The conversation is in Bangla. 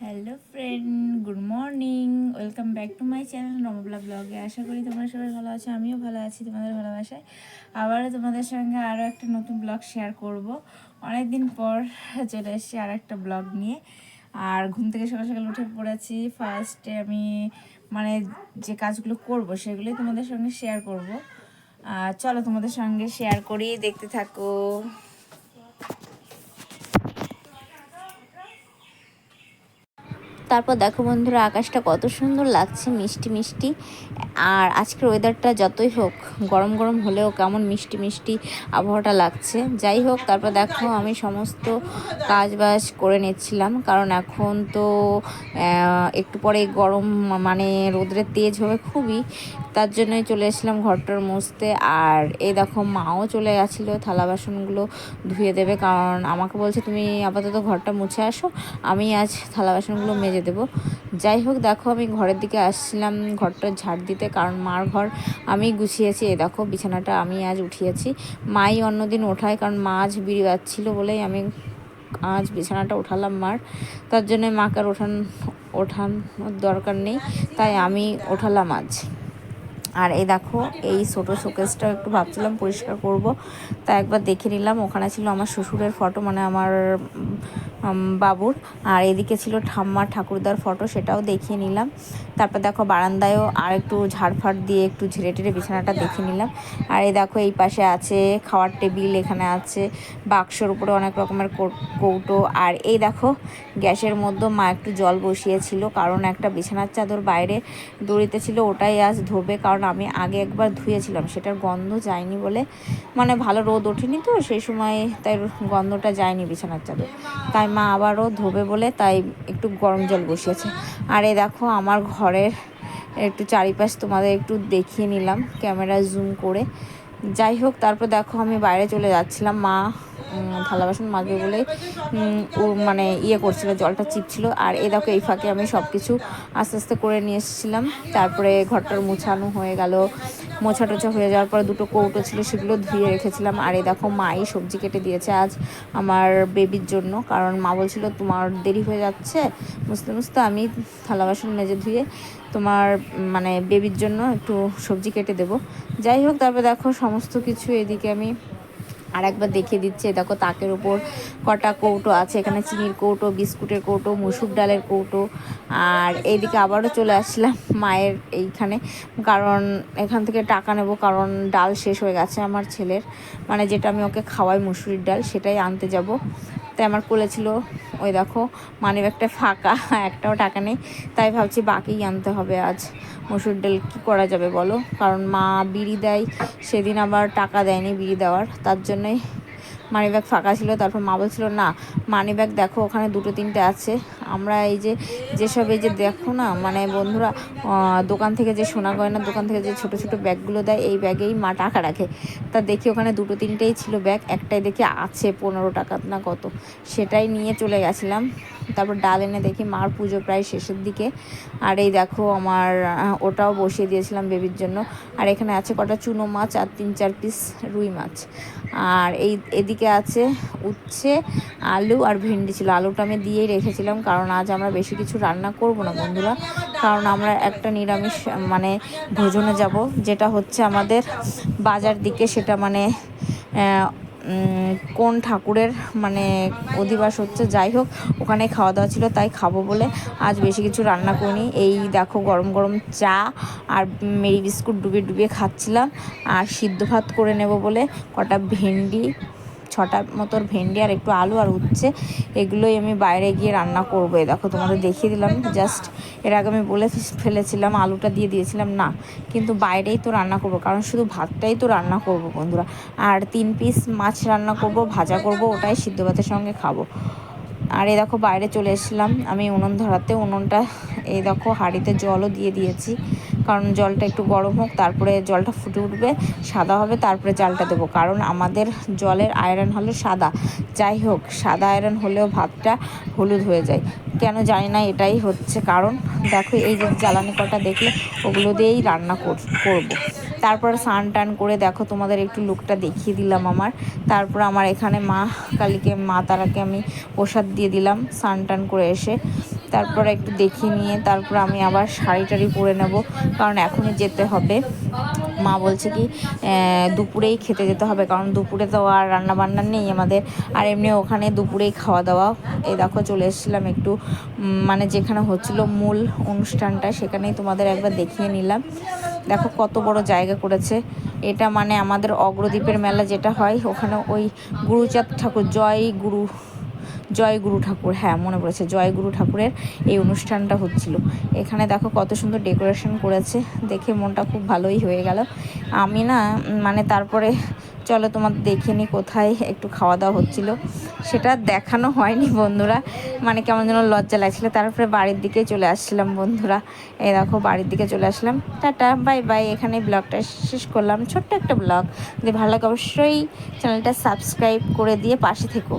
Hello friend good morning welcome back to my channel নমবলা ব্লগে আশা করি তোমরা সবাই ভালো আছো, আমিও ভালো আছি তোমাদের ভালোবাসায়। আবারও তোমাদের সঙ্গে আরও একটা নতুন ব্লগ শেয়ার করব। অনেক দিন পর চলে এসেছি আর একটা ব্লগ নিয়ে। আর ঘুম থেকে সকাল সকাল উঠে পড়েছি। ফার্স্টে আমি মানে যে কাজগুলো করব, সেগুলোই তোমাদের সঙ্গে শেয়ার করব। আর চলো তোমাদের সঙ্গে শেয়ার করি। দেখতে থাকো। তারপর দেখো বন্ধুরা আকাশটা কত সুন্দর লাগছে মিষ্টি মিষ্টি। আর আজকের ওয়েদারটা যতই হোক, গরম গরম হলেও কেমন মিষ্টি মিষ্টি আবহাওয়াটা লাগছে। যাই হোক, তারপর দেখো আমি সমস্ত কাজ বাজ করে নিচ্ছিলাম, কারণ এখন তো একটু পরে গরম মানে রোদ্রের তেজ হবে খুবই, তার জন্যই চলে এসেছিলাম ঘরটার মুছতে। আর এই দেখো মাও চলে গেছিল, থালা বাসনগুলো ধুয়ে দেবে, কারণ আমাকে বলছে, তুমি আপাতত ঘরটা মুছে আসো, আমি আজ থালা বাসনগুলো মেজে দেবো। যাই হোক, দেখো আমি ঘরের দিকে আসছিলাম, ঘরটা ঝাড় দিতে কারণ মার ঘর আমি গুছিয়েছি। এ দেখো, বিছানাটা আমি আজ উঠিয়েছি। মাই অন্যদিন ওঠায়, কারণ মা আজ বিড়ি বাচ্ছিল বলেই আমি আজ বিছানাটা উঠালাম মার। তার জন্য মাকে আর ওঠান, ওঠানোর দরকার নেই, তাই আমি ওঠালাম আজ। আর এই দেখো, এই ছোটো শোকেসটা একটু ভাবছিলাম পরিষ্কার করব। তা একবার দেখে নিলাম, ওখানে ছিল আমার শ্বশুরের ফটো মানে আমার বাবুর। আর এদিকে ছিল ঠাম্মার ঠাকুরদার ফটো, সেটাও দেখিয়ে নিলাম। তারপর দেখো, বারান্দায়ও আর একটু ঝাড়ফাড় দিয়ে একটু ঝেড়ে টেরে বিছানাটা দেখে নিলাম। আর এই দেখো, এই পাশে আছে, খাওয়ার টেবিল এখানে আছে, বাক্সর উপরে অনেক রকমের কৌটো। আর এই দেখো, গ্যাসের মধ্যে মা একটু জল বসিয়েছিল, কারণ একটা বিছানার চাদর বাইরে দড়িতে ছিল, ওটাই আজ ধোবে, কারণ আমি আগে একবার ধুয়েছিলাম, সেটার গন্ধ যায়নি বলে মানে ভালো রোদ ওঠেনি তো, সেই সময় তাই গন্ধটা যায়নি বিছানার চাদর। তাই মা আবারও ধোবে বলে তাই একটু গরম জল বসিয়েছে। আর এ দেখো, আমার ঘরের একটু চারিপাশ তোমাদের একটু দেখিয়ে নিলাম, ক্যামেরা জুম করে। যাই হোক, তারপর দেখো আমি বাইরে চলে যাচ্ছিলাম। মা থালা বাসন মাজবে বলেই ও মানে ইয়ে করছিল, জলটা চিপছিল। আর এ দেখো, এই ফাঁকে আমি সব কিছু আস্তে আস্তে করে নিয়ে এসেছিলাম। তারপরে ঘরটার মোছানো হয়ে গেল। মোছা টোছা হয়ে যাওয়ার পর দুটো কৌটো ছিল, সেগুলো ধুয়ে রেখেছিলাম। আর এ দেখো, মাই সবজি কেটে দিয়েছে আজ আমার বেবির জন্য। কারণ মা বলছিল, তোমার দেরি হয়ে যাচ্ছে। বুঝতে মুছতে আমি থালা বাসন মেজে ধুয়ে তোমার মানে বেবির জন্য একটু সবজি কেটে দেবো। যাই হোক, তারপরে দেখো, সমস্ত কিছু এদিকে আমি আর একবার দেখিয়ে দিচ্ছে, দেখো তাকের ওপর কটা কৌটো আছে, এখানে চিনির কৌটো, বিস্কুটের কৌটো, মুসুর ডালের কৌটো। আর এইদিকে আবারও চলে আসলাম মায়ের এইখানে, কারণ এখান থেকে টাকা নেব, কারণ ডাল শেষ হয়ে গেছে আমার ছেলের। মানে যেটা আমি ওকে খাওয়াই মুসুরির ডাল, সেটাই আনতে যাব। তাই আমার কোলে ছিল, ওই দেখো মানি ব্যাগটা ফাঁকা, একটাও টাকা নেই। তাই ভাবছি বাকি আনতে হবে আজ। মসুর ডাল কী করা যাবে বলো? কারণ মা বিড়ি দেয়, সেদিন আবার টাকা দেয়নি বিড়ি দেওয়ার, তার জন্যই মানি ব্যাগ ফাঁকা ছিল, তারপর মা বলছিল, না মানি ব্যাগ দেখো, ওখানে দুটো তিনটে আছে। আমরা এই যে, যেসব এই যে দেখো না মানে বন্ধুরা দোকান থেকে যে সোনা গয়নার দোকান থেকে যে ছোট ছোট ব্যাগগুলো দেয়, এই ব্যাগেই মা টাকা রাখে। তা দেখি ওখানে দুটো তিনটেই ছিল ব্যাগ একটাই দেখি আছে পনেরো টাকা না কত। সেটাই নিয়ে চলে গেছিলাম। তারপর ডাল এনে দেখি মার পুজো প্রায় শেষের দিকে। আর এই দেখো আমার ওটাও বসিয়ে দিয়েছিলাম বেবির জন্য। আর এখানে আছে কটা চুনো মাছ আর তিন চার পিস রুই মাছ। আর এই, এদিকে আছে উচ্ছে, আলু আর ভেন্ডি ছিল। আলুটা আমি দিয়েই রেখেছিলাম কারণ আজ আমরা বেশি কিছু রান্না করব না বন্ধুরা। কারণ আমরা একটা নিরামিষ মানে ভোজনে যাব, যেটা হচ্ছে আমাদের বাজার দিকে সেটা মানে কোন ঠাকুরের মানে অধিবাস হচ্ছে, যাই হোক, ওখানে খাওয়া দাওয়া ছিল, তাই খাব বলে আজ বেশি কিছু রান্না করিনি। এই দেখো, গরম গরম চা আর মেরি বিস্কুট ডুবিয়ে ডুবিয়ে খাচ্ছিলাম। আর সিদ্ধ ভাত করে নেব বলে কটা ভেন্ডি ছটা মতোর ভেন্ডি আর একটু আলু আর উচ্ছে, এগুলোই আমি বাইরে গিয়ে রান্না করব। দেখো, তোমাদের দেখিয়ে দিলাম জাস্ট এর আগে আমি বলে ফেলেছিলাম, আলুটা দিয়ে দিয়েছিলাম, না। কিন্তু বাইরেই তো রান্না করব, কারণ শুধু ভাতটাই তো রান্না করব, বন্ধুরা। আর তিন পিস মাছ রান্না করব, ভাজা করব, ওটাই সিদ্ধ ভাতের সঙ্গে খাব। আর এই দেখো, বাইরে চলে এসেছিলাম, আমি উনুন ধরাতে, উনুনটা, এই দেখো, হাঁড়িতে জলও দিয়ে দিয়েছি। কারণ জলটা একটু গরম হোক, তারপরে জলটা ফুটে উঠবে, সাদা হবে, তারপরে চালটা দেবো। কারণ আমাদের জলের আয়রন হলো সাদা। যাই হোক, সাদা আয়রন হলেও ভাতটা হলুদ হয়ে যায়। কেন জানি না, এটাই হচ্ছে কারণ। দেখো, এই যে জ্বালানি কটা দেখলে, ওগুলো দিয়েই রান্না করব। তারপর স্নান টান করে দেখো, তোমাদের একটু লুকটা দেখিয়ে দিলাম আমার। তারপর আমার এখানে মা কালীকে, মা তারাকে আমি প্রসাদ দিয়ে দিলাম স্নান টান করে এসে। তারপরে একটু দেখিয়ে নিয়ে তারপর আমি আবার শাড়ি টাড়ি পরে নেব, কারণ এখনই যেতে হবে। মা বলছে কি দুপুরেই খেতে যেতে হবে, কারণ দুপুরে তো আর রান্না বান্না নেই আমাদের। আর এমনি ওখানে দুপুরেই খাওয়া দাওয়া। এই দেখো চলে এসেছিলাম একটু মানে যেখানে হচ্ছিল মূল অনুষ্ঠানটা, সেখানেই তোমাদের একবার দেখিয়ে নিলাম। দেখো কত বড় জায়গা করেছে। এটা মানে আমাদের অগ্রদ্বীপের মেলা যেটা হয়, ওখানে ওই গুরুচাঁদ ঠাকুর, জয় গুরু জয় গুরু ঠাকুর হ্যাঁ মনে পড়েছে জয় গুরু ঠাকুরের এই অনুষ্ঠানটা হচ্ছিল। এখানে দেখো কত সুন্দর ডেকোরেশন করেছে, দেখে মনটা খুব ভালোই হয়ে গেল। আমি না মানে তারপরে, চলো তোমার দেখে নি কোথায় একটু খাওয়া দাওয়া হচ্ছিল। সেটা দেখানো হয়নি বন্ধুরা মানে কেমন যেন লজ্জা লাগছিল। তারপরে বাড়ির দিকে চলে আসছিলাম বন্ধুরা। এই দেখো বাড়ির দিকে চলে আসলাম। টাটা, বাই বাই এখানে ব্লগটা শেষ করলাম। ছোট্ট একটা ব্লগ, যদি ভালো লাগে অবশ্যই চ্যানেলটা সাবস্ক্রাইব করে দিয়ে পাশে থেকো।